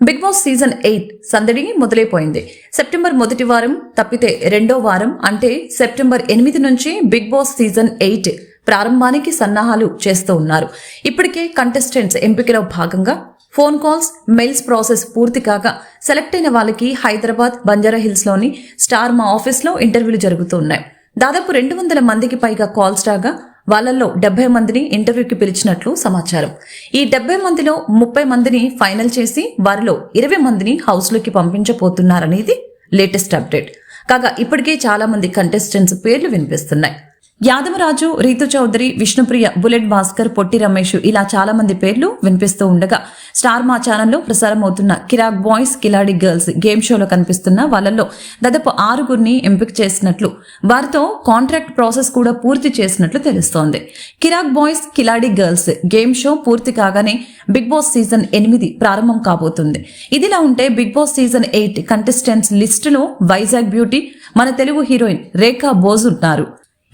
Big Boss season eight సందడి మొదలైపోయింది. September మొదటి వారం తప్పితే రెండో వారం అంటే సెప్టెంబర్ ఎనిమిది నుంచి బిగ్ బాస్ సీజన్ ఎయిట్ ప్రారంభానికి సన్నాహాలు చేస్తూ ఉన్నారు. ఇప్పటికే కంటెస్టెంట్స్ ఎంపికలో భాగంగా ఫోన్ కాల్స్ మెయిల్స్ ప్రాసెస్ పూర్తి కాగా సెలెక్ట్ అయిన వాళ్ళకి హైదరాబాద్ బంజారా హిల్స్లోని స్టార్ మా ఆఫీస్లో ఇంటర్వ్యూలు జరుగుతున్నాయి దాదాపు రెండు వందల మందికి పైగా కాల్స్ రాగా వాళ్ళల్లో డెబ్బై మందిని ఇంటర్వ్యూకి పిలిచినట్లు సమాచారం. ఈ డెబ్బై మందిలో ముప్పై మందిని ఫైనల్ చేసి వారిలో ఇరవై మందిని హౌస్లోకి పంపించబోతున్నారనేది లేటెస్ట్ అప్డేట్. కాగా ఇప్పటికే చాలా మంది కంటెస్టెంట్స్ పేర్లు వినిపిస్తున్నాయి. యాదవరాజు రీతు చౌదరి విష్ణుప్రియ బుల్లెట్ భాస్కర్ పొట్టి రమేష్ ఇలా చాలా మంది పేర్లు వినిపిస్తూ ఉండగా స్టార్ మా ఛానల్లో ప్రసారం అవుతున్న కిరాక్ బాయ్స్ కిలాడి గర్ల్స్ గేమ్ షోలో కనిపిస్తున్న వాళ్ళల్లో దాదాపు ఆరుగురిని ఎంపిక చేసినట్లు వారితో కాంట్రాక్ట్ ప్రాసెస్ కూడా పూర్తి చేసినట్లు తెలుస్తోంది. Kiraak boys Khiladi girls game show పూర్తి కాగానే బిగ్ బాస్ సీజన్ ఎనిమిది ప్రారంభం కాబోతుంది. ఇదిలా ఉంటే Big Boss season eight contestants లిస్టులో వైజాగ్ బ్యూటీ మన తెలుగు హీరోయిన్ రేఖా బోజ్ ఉన్నారు.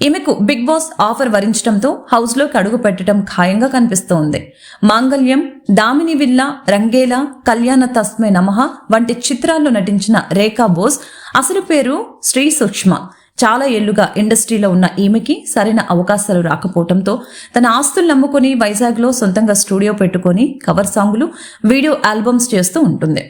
ఈమెకు బిగ్ బాస్ ఆఫర్ వరించడంతో హౌస్లోకి అడుగు పెట్టడం ఖాయంగా కనిపిస్తోంది. మాంగళ్యం దామిని విల్లా రంగేలా కళ్యాణ తస్మే నమః వంటి చిత్రాల్లో నటించిన రేఖా బోస్ అసలు పేరు శ్రీ సూక్ష్మ. చాలా ఏళ్ళుగా ఇండస్ట్రీలో ఉన్న ఈమెకి సరైన అవకాశాలు రాకపోవడంతో తన ఆస్తులు నమ్ముకుని వైజాగ్లో సొంతంగా స్టూడియో పెట్టుకొని కవర్ సాంగులు వీడియో ఆల్బమ్స్ చేస్తూ ఉంటుంది.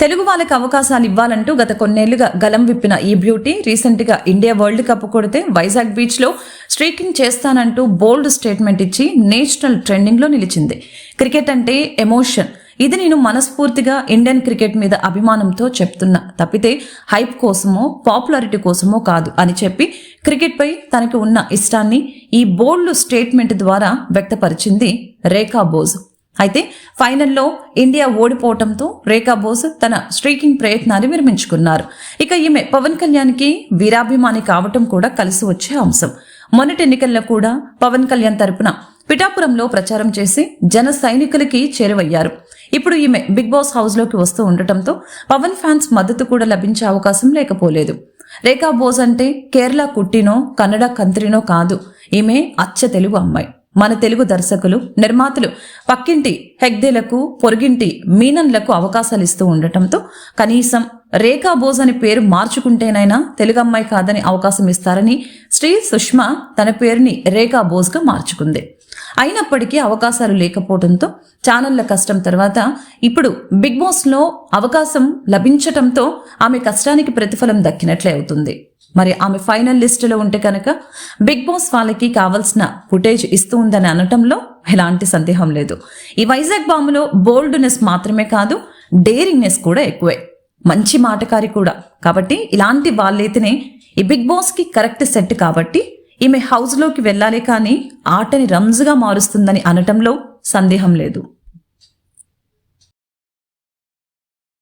తెలుగు వాళ్ళకి అవకాశాలు ఇవ్వాలంటూ గత కొన్నేళ్ళుగా గలం విప్పిన ఈ బ్యూటీ రీసెంట్గా ఇండియా వరల్డ్ కప్ కొడితే వైజాగ్ బీచ్లో స్ట్రీకింగ్ చేస్తానంటూ బోల్డ్ స్టేట్మెంట్ ఇచ్చి నేషనల్ ట్రెండింగ్లో నిలిచింది. క్రికెట్ అంటే ఎమోషన్. ఇది నేను మనస్ఫూర్తిగా ఇండియన్ క్రికెట్ మీద అభిమానంతో చెప్తున్నా. తప్పితే హైప్ కోసమో పాపులారిటీ కోసమో కాదు అని చెప్పి క్రికెట్పై తనకు తనకి ఉన్న ఇష్టాన్ని ఈ బోల్డ్ స్టేట్మెంట్ ద్వారా వ్యక్తపరిచింది రేఖా బోజ్ అయితే ఫైనల్లో ఇండియా ఓడిపోవటంతో రేఖా బోస్ తన స్ట్రీకింగ్ ప్రయత్నాన్ని విరమించుకున్నారు. ఇక ఈమె పవన్ కళ్యాణ్కి వీరాభిమాని కావటం కూడా కలిసి వచ్చే అంశం. మొన్నటి ఎన్నికల్లో కూడా పవన్ కళ్యాణ్ తరపున పిఠాపురంలో ప్రచారం చేసి జన సైనికులకి చేరువయ్యారు. ఇప్పుడు ఈమె బిగ్ బాస్ హౌస్లోకి వస్తూ ఉండటంతో పవన్ ఫ్యాన్స్ మద్దతు కూడా లభించే అవకాశం లేకపోలేదు. రేఖా బోస్ అంటే కేరళ కుట్టినో కన్నడ కంత్రినో కాదు. ఈమె అచ్చ తెలుగు అమ్మాయి. మన తెలుగు దర్శకులు నిర్మాతలు పక్కింటి హెగ్దేలకు పొరుగింటి మీనన్లకు అవకాశాలు ఇస్తూ ఉండటంతో కనీసం రేఖా బోస్ అని పేరు మార్చుకుంటేనైనా తెలుగు అమ్మాయి కాదని అవకాశం ఇస్తారని శ్రీ సుష్మా తన పేరుని రేఖా బోజ్గా మార్చుకుంది. అయినప్పటికీ అవకాశాలు లేకపోవడంతో ఛానళ్ళ కష్టం తర్వాత ఇప్పుడు బిగ్ బాస్లో అవకాశం లభించటంతో ఆమె కష్టానికి ప్రతిఫలం దక్కినట్లే అవుతుంది. మరి ఆమె ఫైనల్ లిస్టులో ఉంటే కనుక బిగ్ బాస్ వాళ్ళకి కావాల్సిన ఫుటేజ్ ఇస్తూ ఉందని అనటంలో ఎలాంటి సందేహం లేదు. ఈ వైజాగ్ బాంబులో బోల్డ్నెస్ మాత్రమే కాదు డేరింగ్నెస్ కూడా ఎక్కువే. మంచి మాటకారి కూడా. కాబట్టి ఇలాంటి వాళ్ళైతేనే ఈ బిగ్ బాస్కి కరెక్ట్ సెట్ కాబట్టి ఈమె హౌస్లోకి వెళ్ళాలి కానీ ఆటని రంజుగా మారుస్తుందని అనటంలో సందేహం లేదు.